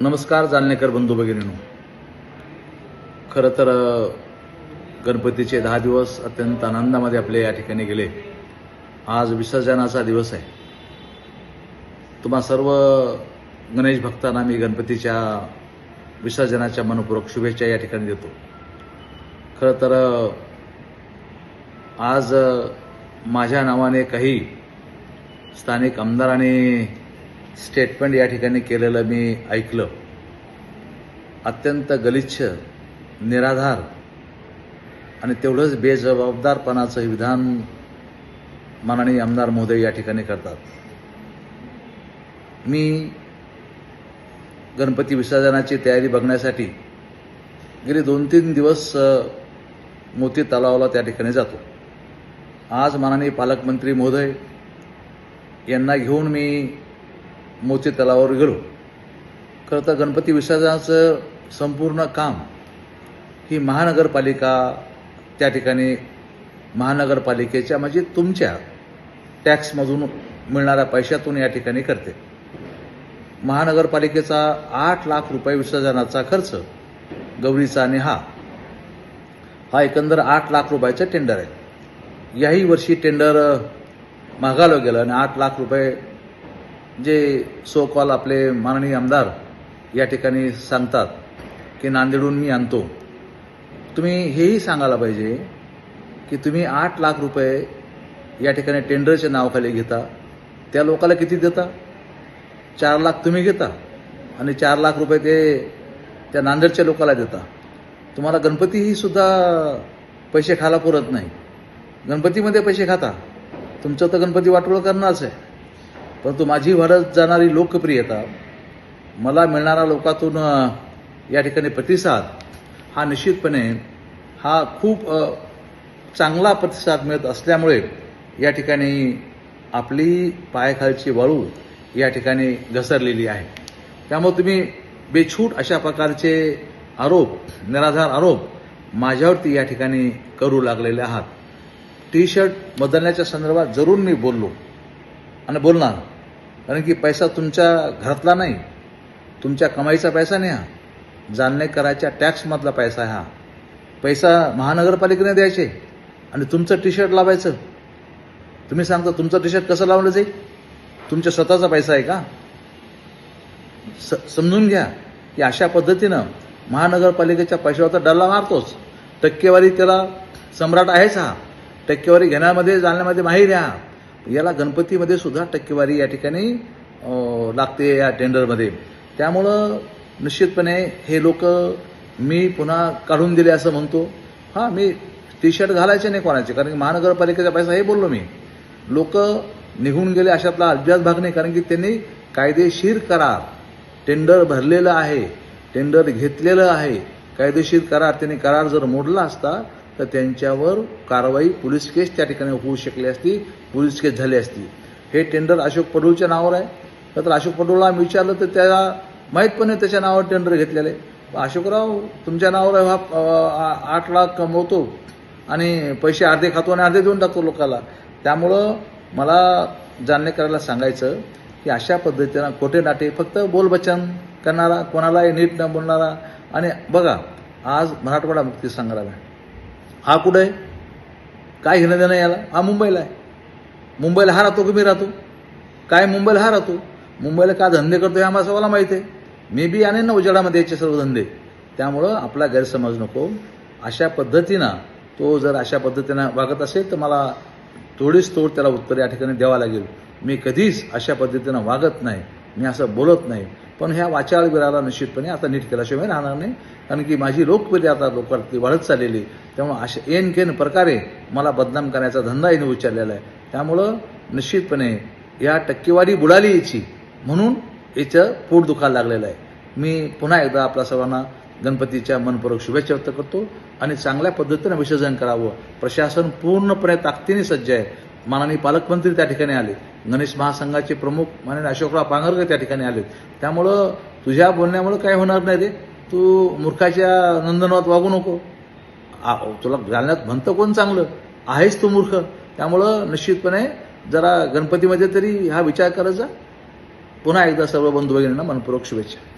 नमस्कार जालनेकर बंधू भगिनीनो. खरं तर गणपतीचे दहा दिवस अत्यंत आनंदामध्ये आपले या ठिकाणी गेले. आज विसर्जनाचा दिवस आहे. तुम्हा सर्व गणेश भक्तांना मी गणपतीच्या विसर्जनाच्या मनपूर्वक शुभेच्छा या ठिकाणी देतो. खरं तर आज माझ्या नावाने काही स्थानिक आमदारांनी स्टेटमेंट या ठिकाणी केलेलं मी ऐकलं. अत्यंत गलिच्छ निराधार आणि तेवढंच बेजबाबदारपणाचं विधान माननीय आमदार महोदय या ठिकाणी करतात. मी गणपती विसर्जनाची तयारी बघण्यासाठी गेले दोन तीन दिवस मोती तलावाला त्या ठिकाणी जातो. आज माननीय पालकमंत्री महोदय यांना घेऊन मी मोती तलावावर गेलो. खरं तर गणपती विसर्जनाचं संपूर्ण काम ही महानगरपालिका त्या ठिकाणी महानगरपालिकेच्या म्हणजे तुमच्या टॅक्समधून मिळणाऱ्या पैशातून या ठिकाणी करते. महानगरपालिकेचा आठ लाख रुपये विसर्जनाचा खर्च गौरीचा आणि हा हा एकंदर आठ लाख रुपयाचं टेंडर आहे. याही वर्षी टेंडर मागावलं गेलं आणि आठ लाख रुपये जे सो कॉल आपले माननीय आमदार या ठिकाणी सांगतात की नांदेडून मी आणतो. तुम्ही हेही सांगायला पाहिजे की तुम्ही आठ लाख रुपये या ठिकाणी टेंडरच्या नावाखाली घेता. त्या लोकाला किती देता? चार लाख तुम्ही घेता आणि चार लाख रुपये ते त्या नांदेडच्या लोकाला देता. तुम्हाला गणपतीही सुद्धा पैसे खायला पुरत नाही. गणपतीमध्ये पैसे खाता. तुमचं तर गणपती वाटोळ करणारच आहे. परंतु माझी वाढत जाणारी लोकप्रियता मला मिळणारा लोकातून या ठिकाणी प्रतिसाद हा निश्चितपणे हा खूप चांगला प्रतिसाद मिळत असल्यामुळे या ठिकाणी आपली पायाखालची वाळू या ठिकाणी घसरलेली आहे. त्यामुळे तुम्ही बेछूट अशा प्रकारचे आरोप निराधार आरोप माझ्यावरती या ठिकाणी करू लागलेले आहात. टी शर्ट बदलण्याच्या संदर्भात जरूर मी बोललो आणि बोलणार. कारण की पैसा तुमच्या घरातला नाही तुमच्या कमाईचा पैसा नाही हा. जालनेकराच्या टॅक्समधला पैसा हा. पैसा महानगरपालिकेने द्यायचे आणि तुमचं टी शर्ट लावायचं. तुम्ही सांगता तुमचं टी शर्ट कसं लावलं जाईल? तुमच्या स्वतःचा पैसा आहे का? स समजून घ्या की अशा पद्धतीनं महानगरपालिकेच्या पैशावर तर डल्ला मारतोच. टक्केवारी त्याला सम्राट आहेच हा. टक्केवारी घेण्यामध्ये जाण्यामध्ये माहीर आहे हा. याला गणपतीमध्ये सुद्धा टक्केवारी या ठिकाणी लागते या टेंडरमध्ये. त्यामुळं निश्चितपणे हे लोक मी पुन्हा काढून दिले असं म्हणतो. हां मी टी शर्ट घालायचे नाही कोणाचे कारण की महानगरपालिकेचा पैसा हे बोललो मी. लोक निघून गेले अशातला अभ्यास भाग नाही कारण की त्यांनी कायदेशीर करार टेंडर भरलेलं आहे टेंडर घेतलेलं आहे कायदेशीर करार त्यांनी करार जर मोडला असता तर त्यांच्यावर कारवाई पोलीस केस त्या ठिकाणी होऊ शकली असती पोलीस केस झाली असती. हे टेंडर अशोक पडूळच्या नावावर आहे. तर अशोक पडूळला आम्ही विचारलं तर त्याला माहीतपणे त्याच्या नावावर टेंडर घेतलेलं आहे. अशोकराव तुमच्या नावावर हा आ- आठ लाख कमवतो आणि पैसे अर्धे खातो आणि अर्धे देऊन टाकतो लोकांना त्यामुळं मला जाणणे सांगायचं की अशा पद्धतीनं खोटे नाटे फक्त बोलबच्चन करणारा कोणालाही नीट न बोलणारा आणि बघा आज मराठवाडा मुक्ती संग्राम आहे हा कुठं आहे? काय घेणं देणं याला? हा मुंबईला आहे. मुंबईला हा राहतो की मी राहतो? काय मुंबईला हा राहतो? मुंबईला का धंदे करतो हे आम्हाला सर्वांना माहीत आहे. मी बी आणेन ना उजेडामध्ये याचे सर्व धंदे. त्यामुळं आपला गैरसमज नको. अशा पद्धतीनं तो जर अशा पद्धतीनं वागत असेल तर मला थोडीच तोड त्याला उत्तर या ठिकाणी द्यावा लागेल. मी कधीच अशा पद्धतीनं वागत नाही. मी असं बोलत नाही. पण ह्या वाचाळ विराला निश्चितपणे आता नीट केल्याशिवाय राहणार नाही. कारण की माझी लोकप्रियता आता लोकांवरती वाढत चाललेली त्यामुळं अशा एन केन प्रकारे मला बदनाम करण्याचा धंदा यांनी उचललेला आहे. त्यामुळं निश्चितपणे या टक्केवारी बुडाली याची म्हणून याचं पोट दुखायला लागलेलं आहे. मी पुन्हा एकदा आपल्या सर्वांना गणपतीच्या मनपूर्वक शुभेच्छा व्यक्त करतो आणि चांगल्या पद्धतीनं विसर्जन करावं. प्रशासन पूर्णपणे ताकदीने सज्ज आहे. माननीय पालकमंत्री त्या ठिकाणी आले. गणेश महासंघाचे प्रमुख माननीय अशोकराव पांगरकर त्या ठिकाणी आले त्यामुळं तुझ्या बोलण्यामुळं काय होणार नाही रे? तू मूर्खाच्या नंदनवात वागू नको. तुला घालण्यात म्हणतं कोण चांगलं? आहेस तू मूर्ख. त्यामुळं निश्चितपणे जरा गणपतीमध्ये तरी हा विचार करायचा. पुन्हा एकदा सर्व बंधू भगिनींना मनपूर्वक शुभेच्छा.